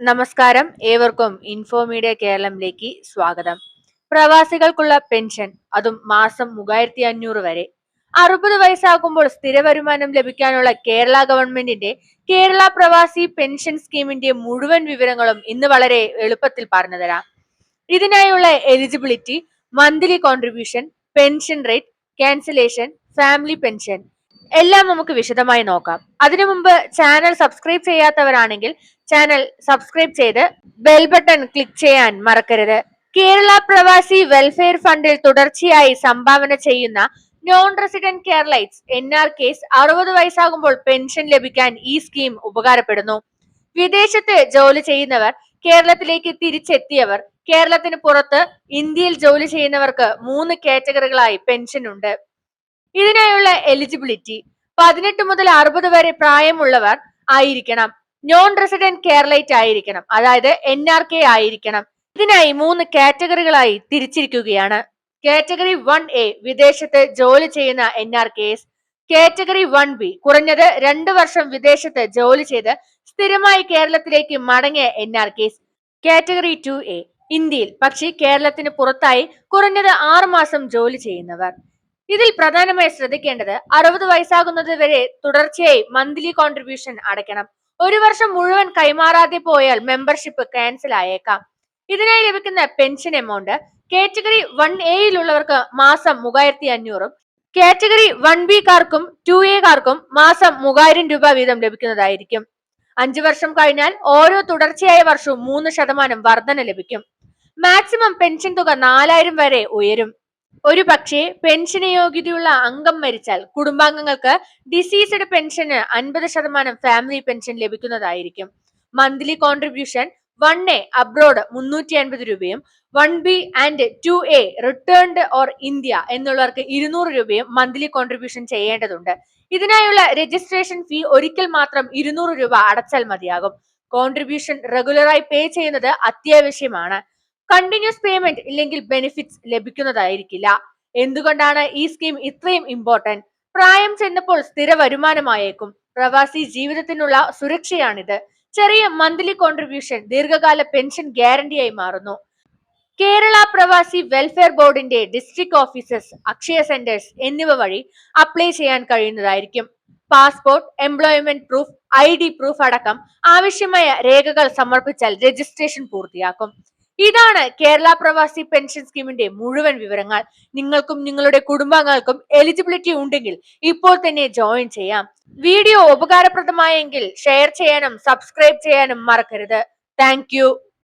നമസ്കാരം. ഏവർക്കും info media കേരളത്തിലേക്ക് സ്വാഗതം. പ്രവാസികൾക്കുള്ള പെൻഷൻ അതും മാസം മൂവായിരത്തി അഞ്ഞൂറ് വരെ. അറുപത് വയസ്സാകുമ്പോൾ സ്ഥിര വരുമാനം ലഭിക്കാനുള്ള കേരള ഗവൺമെന്റിന്റെ കേരള പ്രവാസി പെൻഷൻ സ്കീമിന്റെ മുഴുവൻ വിവരങ്ങളും ഇന്ന് വളരെ എളുപ്പത്തിൽ പറഞ്ഞുതരാം ഇതിനായുള്ള eligibility monthly contribution pension rate cancellation family pension എല്ലാം നമുക്ക് വിശദമായി നോക്കാം. അതിനു മുമ്പ് ചാനൽ സബ്സ്ക്രൈബ് ചെയ്യാത്തവരാണെങ്കിൽ ചാനൽ സബ്സ്ക്രൈബ് ചെയ്ത് ബെൽ ബട്ടൺ ക്ലിക്ക് ചെയ്യാൻ മറക്കരുത്. കേരള പ്രവാസി വെൽഫെയർ ഫണ്ടിൽ തുടർച്ചയായി സംഭാവന ചെയ്യുന്ന non resident Keralites N R Ks അറുപത് വയസ്സാകുമ്പോൾ പെൻഷൻ ലഭിക്കാൻ ഈ സ്കീം ഉപകാരപ്പെടുന്നു. വിദേശത്ത് ജോലി ചെയ്യുന്നവർ കേരളത്തിലേക്ക് തിരിച്ചെത്തിയവർ കേരളത്തിന് പുറത്ത് ഇന്ത്യയിൽ ജോലി ചെയ്യുന്നവർക്ക് മൂന്ന് കാറ്റഗറികളായി പെൻഷൻ ഉണ്ട്. ഇതിനായുള്ള എലിജിബിലിറ്റി പതിനെട്ട് മുതൽ അറുപത് വരെ പ്രായമുള്ളവർ ആയിരിക്കണം. നോൺ റെസിഡന്റ് കേരളൈറ്റ് ആയിരിക്കണം. അതായത് എൻ ആർ കെ ആയിരിക്കണം. ഇതിനായി മൂന്ന് കാറ്റഗറികളായി തിരിച്ചിരിക്കുകയാണ്. കാറ്റഗറി വൺ എ വിദേശത്ത് ജോലി ചെയ്യുന്ന N R Ks category one B കുറഞ്ഞത് രണ്ട് വർഷം വിദേശത്ത് ജോലി ചെയ്ത് സ്ഥിരമായി കേരളത്തിലേക്ക് മടങ്ങിയ N R Ks category two A ഇന്ത്യയിൽ പക്ഷേ കേരളത്തിന് പുറത്തായി കുറഞ്ഞത് ആറ് മാസം ജോലി ചെയ്യുന്നവർ. ഇതിൽ പ്രധാനമായി ശ്രദ്ധിക്കേണ്ടത് അറുപത് വയസ്സാകുന്നത് വരെ തുടർച്ചയായി മന്ത്ലി കോൺട്രിബ്യൂഷൻ അടയ്ക്കണം. ഒരു വർഷം മുഴുവൻ കൈമാറാതെ പോയാൽ മെമ്പർഷിപ്പ് ക്യാൻസൽ ആയേക്കാം. ഇതിനായി ലഭിക്കുന്ന പെൻഷൻ എമൗണ്ട് കാറ്റഗറി വൺ എയിലുള്ളവർക്ക് മാസം മൂവായിരത്തി അഞ്ഞൂറും കാറ്റഗറി വൺ ബി കാർക്കും ടു എ കാർക്കും മാസം മൂവായിരം രൂപ വീതം ലഭിക്കുന്നതായിരിക്കും. അഞ്ചു വർഷം കഴിഞ്ഞാൽ ഓരോ തുടർച്ചയായ വർഷവും മൂന്ന് ശതമാനം വർധന ലഭിക്കും. മാക്സിമം പെൻഷൻ തുക നാലായിരം വരെ ഉയരും. ഒരു പക്ഷേ പെൻഷന് യോഗ്യതയുള്ള അംഗം മരിച്ചാൽ കുടുംബാംഗങ്ങൾക്ക് ഡിസീസ്ഡ് പെൻഷന് അൻപത് ശതമാനം ഫാമിലി പെൻഷൻ ലഭിക്കുന്നതായിരിക്കും. Monthly contribution one A abroad മുന്നൂറ്റി അൻപത് രൂപയും one B and two A returned or India എന്നുള്ളവർക്ക് ഇരുന്നൂറ് രൂപയും മന്ത്ലി കോൺട്രിബ്യൂഷൻ ചെയ്യേണ്ടതുണ്ട്. ഇതിനായുള്ള രജിസ്ട്രേഷൻ ഫീ ഒരിക്കൽ മാത്രം ഇരുന്നൂറ് രൂപ അടച്ചാൽ മതിയാകും. കോൺട്രിബ്യൂഷൻ റെഗുലറായി പേ ചെയ്യുന്നത് അത്യാവശ്യമാണ്. കണ്ടിന്യൂസ് പേയ്മെന്റ് ഇല്ലെങ്കിൽ ബെനിഫിറ്റ്സ് ലഭിക്കുന്നതായിരിക്കില്ല. എന്തുകൊണ്ടാണ് ഈ സ്കീം ഇത്രയും ഇമ്പോർട്ടന്റ് പ്രായം ചെന്നപ്പോൾ സ്ഥിര വരുമാനമായേക്കും. പ്രവാസി ജീവിതത്തിനുള്ള സുരക്ഷയാണിത്. ചെറിയ മന്ത്ലി കോൺട്രിബ്യൂഷൻ ദീർഘകാല പെൻഷൻ ഗ്യാരണ്ടിയായി മാറുന്നു. കേരള പ്രവാസി വെൽഫെയർ ബോർഡിന്റെ ഡിസ്ട്രിക്ട് ഓഫീസസ് അക്ഷയ സെന്റേഴ്സ് എന്നിവ വഴി അപ്ലൈ ചെയ്യാൻ കഴിയുന്നതായിരിക്കും. Passport employment proof ID proof അടക്കം ആവശ്യമായ രേഖകൾ സമർപ്പിച്ചാൽ രജിസ്ട്രേഷൻ പൂർത്തിയാക്കും. ഇതാണ് കേരള പ്രവാസി പെൻഷൻ സ്കീമിന്റെ മുഴുവൻ വിവരങ്ങൾ. നിങ്ങൾക്കും നിങ്ങളുടെ കുടുംബാംഗങ്ങൾക്കും എലിജിബിലിറ്റി ഉണ്ടെങ്കിൽ ഇപ്പോൾ തന്നെ ജോയിൻ ചെയ്യാം. വീഡിയോ ഉപകാരപ്രദമായെങ്കിൽ ഷെയർ ചെയ്യാനും സബ്സ്ക്രൈബ് ചെയ്യാനും മറക്കരുത്. താങ്ക്